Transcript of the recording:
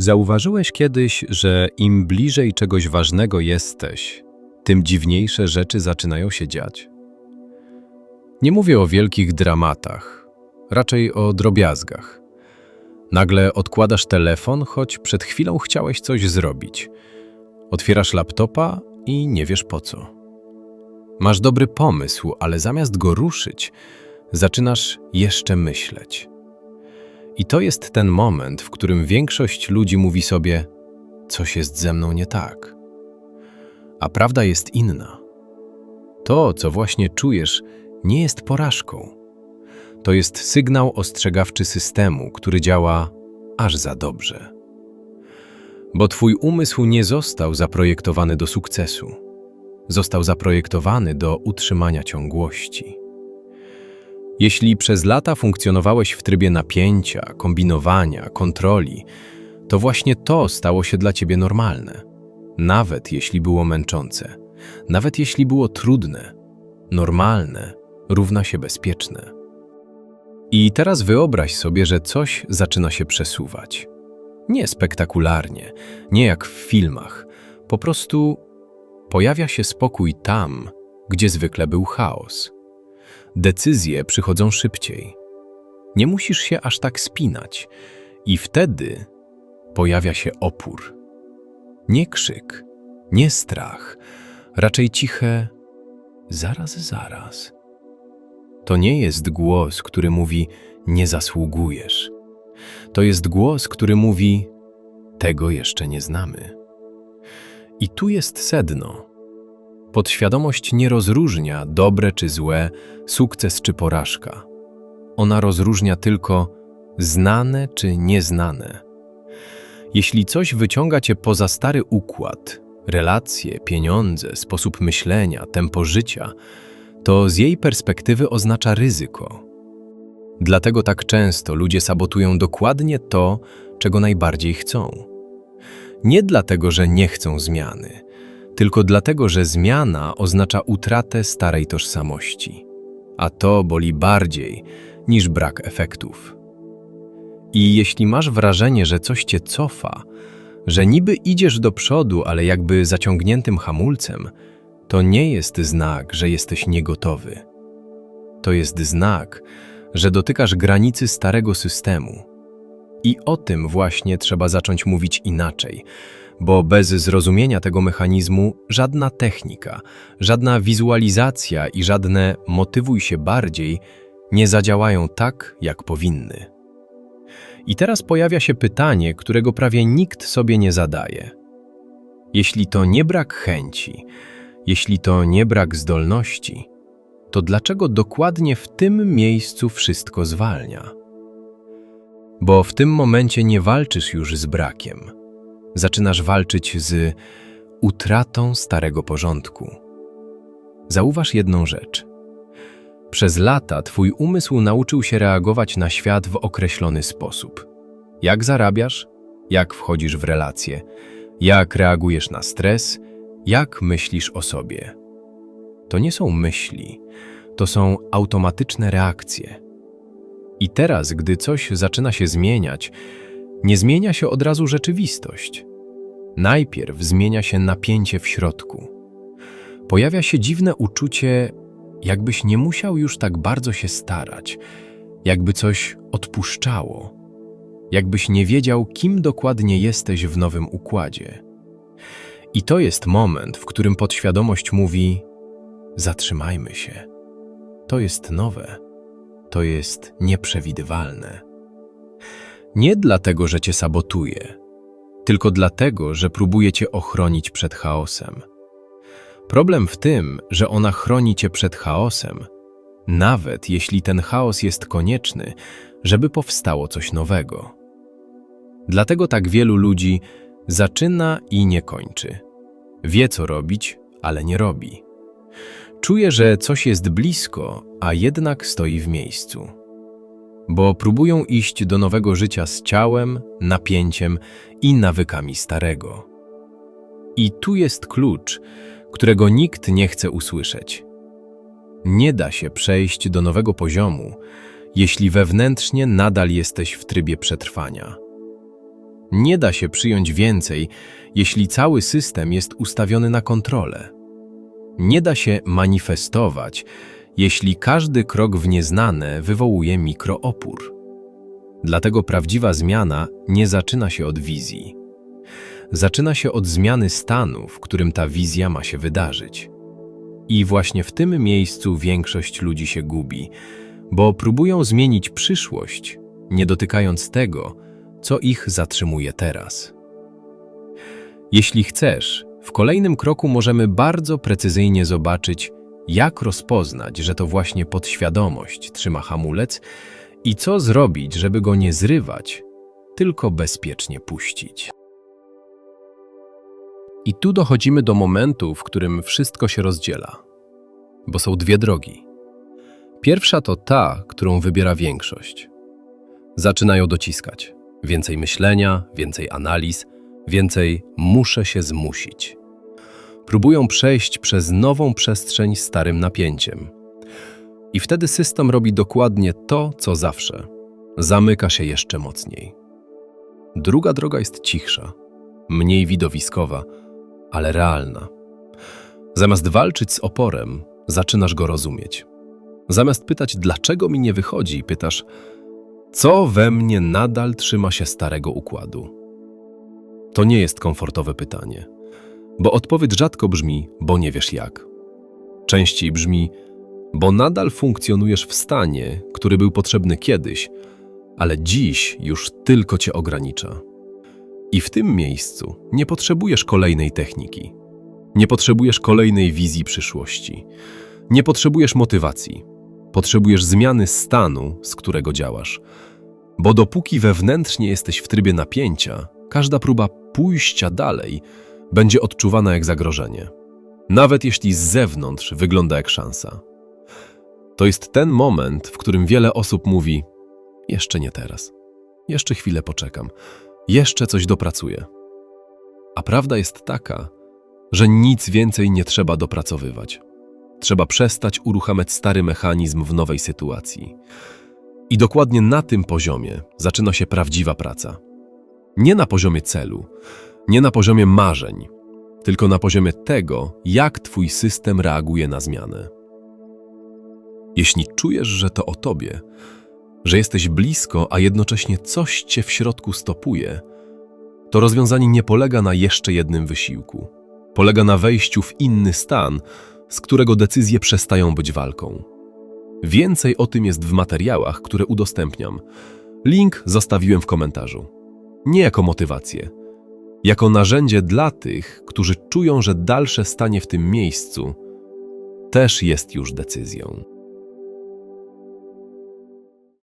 Zauważyłeś kiedyś, że im bliżej czegoś ważnego jesteś, tym dziwniejsze rzeczy zaczynają się dziać? Nie mówię o wielkich dramatach, raczej o drobiazgach. Nagle odkładasz telefon, choć przed chwilą chciałeś coś zrobić. Otwierasz laptopa i nie wiesz po co. Masz dobry pomysł, ale zamiast go ruszyć, zaczynasz jeszcze myśleć. I to jest ten moment, w którym większość ludzi mówi sobie: Coś jest ze mną nie tak. A prawda jest inna. To, co właśnie czujesz, nie jest porażką. To jest sygnał ostrzegawczy systemu, który działa aż za dobrze. Bo Twój umysł nie został zaprojektowany do sukcesu, został zaprojektowany do utrzymania ciągłości. Jeśli przez lata funkcjonowałeś w trybie napięcia, kombinowania, kontroli, to właśnie to stało się dla ciebie normalne. Nawet jeśli było męczące, nawet jeśli było trudne, normalne równa się bezpieczne. I teraz wyobraź sobie, że coś zaczyna się przesuwać. Nie spektakularnie, nie jak w filmach, po prostu pojawia się spokój tam, gdzie zwykle był chaos. Decyzje przychodzą szybciej. Nie musisz się aż tak spinać, i wtedy pojawia się opór. Nie krzyk, nie strach, raczej ciche zaraz, zaraz. To nie jest głos, który mówi nie zasługujesz. To jest głos, który mówi tego jeszcze nie znamy. I tu jest sedno. Podświadomość nie rozróżnia dobre czy złe, sukces czy porażka. Ona rozróżnia tylko znane czy nieznane. Jeśli coś wyciąga cię poza stary układ, relacje, pieniądze, sposób myślenia, tempo życia, to z jej perspektywy oznacza ryzyko. Dlatego tak często ludzie sabotują dokładnie to, czego najbardziej chcą. Nie dlatego, że nie chcą zmiany, tylko dlatego, że zmiana oznacza utratę starej tożsamości, a to boli bardziej niż brak efektów. I jeśli masz wrażenie, że coś cię cofa, że niby idziesz do przodu, ale jakby zaciągniętym hamulcem, to nie jest znak, że jesteś niegotowy. To jest znak, że dotykasz granicy starego systemu. I o tym właśnie trzeba zacząć mówić inaczej, bo bez zrozumienia tego mechanizmu żadna technika, żadna wizualizacja i żadne motywuj się bardziej nie zadziałają tak, jak powinny. I teraz pojawia się pytanie, którego prawie nikt sobie nie zadaje. Jeśli to nie brak chęci, jeśli to nie brak zdolności, to dlaczego dokładnie w tym miejscu wszystko zwalnia? Bo w tym momencie nie walczysz już z brakiem. Zaczynasz walczyć z utratą starego porządku. Zauważ jedną rzecz. Przez lata twój umysł nauczył się reagować na świat w określony sposób. Jak zarabiasz, jak wchodzisz w relacje, jak reagujesz na stres, jak myślisz o sobie. To nie są myśli, to są automatyczne reakcje. I teraz, gdy coś zaczyna się zmieniać, nie zmienia się od razu rzeczywistość. Najpierw zmienia się napięcie w środku. Pojawia się dziwne uczucie, jakbyś nie musiał już tak bardzo się starać, jakby coś odpuszczało, jakbyś nie wiedział, kim dokładnie jesteś w nowym układzie. I to jest moment, w którym podświadomość mówi: Zatrzymajmy się. To jest nowe, to jest nieprzewidywalne. Nie dlatego, że cię sabotuje, tylko dlatego, że próbuje cię ochronić przed chaosem. Problem w tym, że ona chroni cię przed chaosem, nawet jeśli ten chaos jest konieczny, żeby powstało coś nowego. Dlatego tak wielu ludzi zaczyna i nie kończy. Wie, co robić, ale nie robi. Czuje, że coś jest blisko, a jednak stoi w miejscu. Bo próbują iść do nowego życia z ciałem, napięciem i nawykami starego. I tu jest klucz, którego nikt nie chce usłyszeć. Nie da się przejść do nowego poziomu, jeśli wewnętrznie nadal jesteś w trybie przetrwania. Nie da się przyjąć więcej, jeśli cały system jest ustawiony na kontrolę. Nie da się manifestować, jeśli każdy krok w nieznane wywołuje mikroopór. Dlatego prawdziwa zmiana nie zaczyna się od wizji. Zaczyna się od zmiany stanu, w którym ta wizja ma się wydarzyć. I właśnie w tym miejscu większość ludzi się gubi, bo próbują zmienić przyszłość, nie dotykając tego, co ich zatrzymuje teraz. Jeśli chcesz, w kolejnym kroku możemy bardzo precyzyjnie zobaczyć, jak rozpoznać, że to właśnie podświadomość trzyma hamulec i co zrobić, żeby go nie zrywać, tylko bezpiecznie puścić. I tu dochodzimy do momentu, w którym wszystko się rozdziela, bo są dwie drogi. Pierwsza to ta, którą wybiera większość. Zaczynają dociskać. Więcej myślenia, więcej analiz, więcej muszę się zmusić. Próbują przejść przez nową przestrzeń starym napięciem. I wtedy system robi dokładnie to, co zawsze. Zamyka się jeszcze mocniej. Druga droga jest cichsza, mniej widowiskowa, ale realna. Zamiast walczyć z oporem, zaczynasz go rozumieć. Zamiast pytać, dlaczego mi nie wychodzi, pytasz, co we mnie nadal trzyma się starego układu? To nie jest komfortowe pytanie, bo odpowiedź rzadko brzmi, bo nie wiesz jak. Częściej brzmi, bo nadal funkcjonujesz w stanie, który był potrzebny kiedyś, ale dziś już tylko cię ogranicza. I w tym miejscu nie potrzebujesz kolejnej techniki, nie potrzebujesz kolejnej wizji przyszłości, nie potrzebujesz motywacji, potrzebujesz zmiany stanu, z którego działasz. Bo dopóki wewnętrznie jesteś w trybie napięcia, każda próba pójścia dalej będzie odczuwana jak zagrożenie, nawet jeśli z zewnątrz wygląda jak szansa. To jest ten moment, w którym wiele osób mówi: Jeszcze nie teraz, jeszcze chwilę poczekam, jeszcze coś dopracuję. A prawda jest taka, że nic więcej nie trzeba dopracowywać. Trzeba przestać uruchamiać stary mechanizm w nowej sytuacji. I dokładnie na tym poziomie zaczyna się prawdziwa praca. Nie na poziomie celu, nie na poziomie marzeń, tylko na poziomie tego, jak Twój system reaguje na zmianę. Jeśli czujesz, że to o Tobie, że jesteś blisko, a jednocześnie coś Cię w środku stopuje, to rozwiązanie nie polega na jeszcze jednym wysiłku. Polega na wejściu w inny stan, z którego decyzje przestają być walką. Więcej o tym jest w materiałach, które udostępniam. Link zostawiłem w komentarzu. Nie jako motywację, jako narzędzie dla tych, którzy czują, że dalsze stanie w tym miejscu też jest już decyzją.